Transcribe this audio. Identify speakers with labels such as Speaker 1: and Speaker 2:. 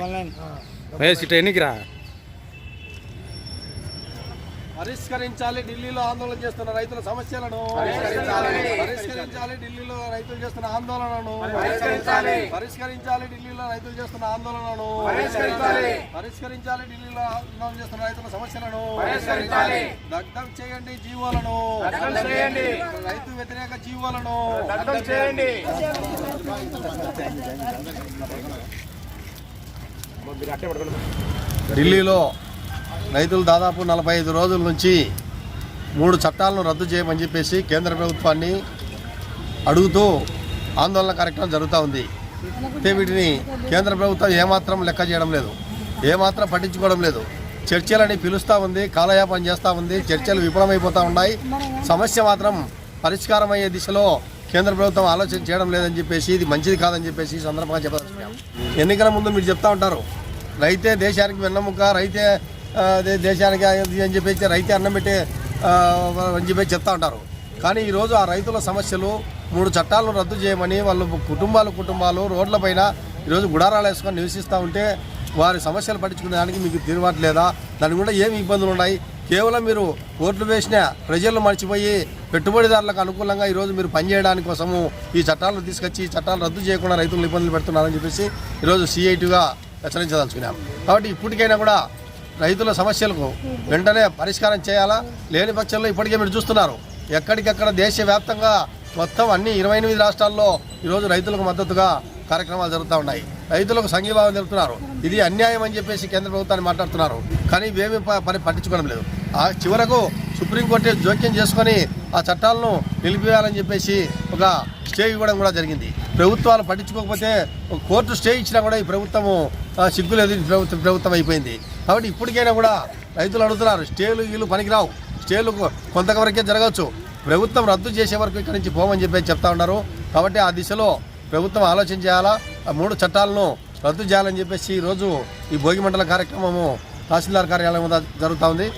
Speaker 1: మహేష్ ఇట్లా ఎన్నికిరా?
Speaker 2: పరిష్కరించాలి ఢిల్లీలో ఆందోళన చేస్తున్న రైతుల సమస్యలను. పరిష్కరించాలి. ఢిల్లీలో రైతులు చేస్తున్న ఆందోళనను పరిష్కరించాలి. ఢిల్లీలో రైతులు చేస్తున్న ఆందోళనను పరిష్కరించాలి. ఢిల్లీలో ఆందోళన చేస్తున్న రైతుల సమస్యలను. దగ్ధం చేయండి జీవోలను. రైతు వ్యతిరేక జీవోలను. ఢిల్లీలో రైతులు దాదాపు నలభై ఐదు రోజుల నుంచి మూడు చట్టాలను రద్దు చేయమని చెప్పేసి కేంద్ర ప్రభుత్వాన్ని అడుగుతూ ఆందోళన కార్యక్రమం జరుగుతూ ఉంది. అయితే వీటిని కేంద్ర ప్రభుత్వం ఏమాత్రం లెక్క చేయడం లేదు. ఏమాత్రం పట్టించుకోవడం లేదు. చర్చలని పిలుస్తూ ఉంది కాలయాపన చేస్తూ ఉంది చర్చలు విఫలమైపోతూ ఉన్నాయి. సమస్య మాత్రం పరిష్కారం అయ్యే దిశలో కేంద్ర ప్రభుత్వం ఆలోచన చేయడం లేదని చెప్పేసి ఇది మంచిది కాదని చెప్పేసి ఈ సందర్భంగా చెప్పదలుచుకున్నాం. ఎన్నికల ముందు మీరు చెప్తా ఉంటారు. రైతే దేశానికి వెన్నముక రైతే దేశానికి అని చెప్పేసి రైతే అన్నం పెట్టే అని చెప్పేసి చెప్తా ఉంటారు. కానీ ఈరోజు ఆ రైతుల సమస్యలు మూడు చట్టాలను రద్దు చేయమని వాళ్ళు కుటుంబాలు కుటుంబాలు రోడ్లపైన ఈరోజు గుడారాలు వేసుకొని నివసిస్తూ ఉంటే వారి సమస్యలు పట్టించుకునే దానికి మీకు తిరుగుబాట్లేదా దాని కూడా ఏమి ఇబ్బందులు ఉన్నాయి? కేవలం మీరు ఓట్లు వేసిన ప్రజలు మర్చిపోయి పెట్టుబడిదారులకు అనుకూలంగా ఈరోజు మీరు పనిచేయడానికి కోసము ఈ చట్టాలను తీసుకొచ్చి చట్టాలు రద్దు చేయకుండా రైతులు ఇబ్బందులు పెడుతున్నారని చెప్పేసి ఈరోజు సిఐటిగా హెచ్చరించదలుచుకున్నాం కాబట్టి ఇప్పటికైనా కూడా రైతుల సమస్యలకు వెంటనే పరిష్కారం చేయాలా? లేని పక్షంలో ఇప్పటికే మీరు చూస్తున్నారు. ఎక్కడికెక్కడ దేశవ్యాప్తంగా మొత్తం అన్ని ఇరవై ఎనిమిది రాష్ట్రాల్లో ఈరోజు రైతులకు మద్దతుగా కార్యక్రమాలు జరుగుతూ ఉన్నాయి. రైతులకు సంఘీభావం తెలుపుతున్నారు ఇది అన్యాయం అని చెప్పేసి కేంద్ర ప్రభుత్వాన్ని మాట్లాడుతున్నారు. కానీ ఇవేమి ప- పని పట్టించుకోవడం లేదు. ఆ చివరకు సుప్రీంకోర్టు జోక్యం చేసుకొని ఆ చట్టాలను నిలిపివేయాలని చెప్పేసి ఒక స్టే ఇవ్వడం కూడా జరిగింది. ప్రభుత్వాలు పట్టించుకోకపోతే ఒక కోర్టు స్టే ఇచ్చినా కూడా ఈ ప్రభుత్వము ఆ, సిగ్గులేదు ఈ ప్రభుత్వం ప్రభుత్వం అయిపోయింది. కాబట్టి ఇప్పటికైనా కూడా రైతులు అడుగుతున్నారు స్టేలు వీళ్ళు పనికిరావు. స్టేలు కొంతవరకే జరగవచ్చు. ప్రభుత్వం రద్దు చేసే వరకు ఇక్కడి నుంచి పోమని చెప్పేసి చెప్తా ఉన్నారు. కాబట్టి ఆ దిశలో ప్రభుత్వం ఆలోచన చేయాలా? ఆ మూడు చట్టాలను రద్దు చేయాలని చెప్పేసి ఈరోజు ఈ భోగి మండల కార్యక్రమము తహసీల్దార్ కార్యాలయం జరుగుతూ ఉంది.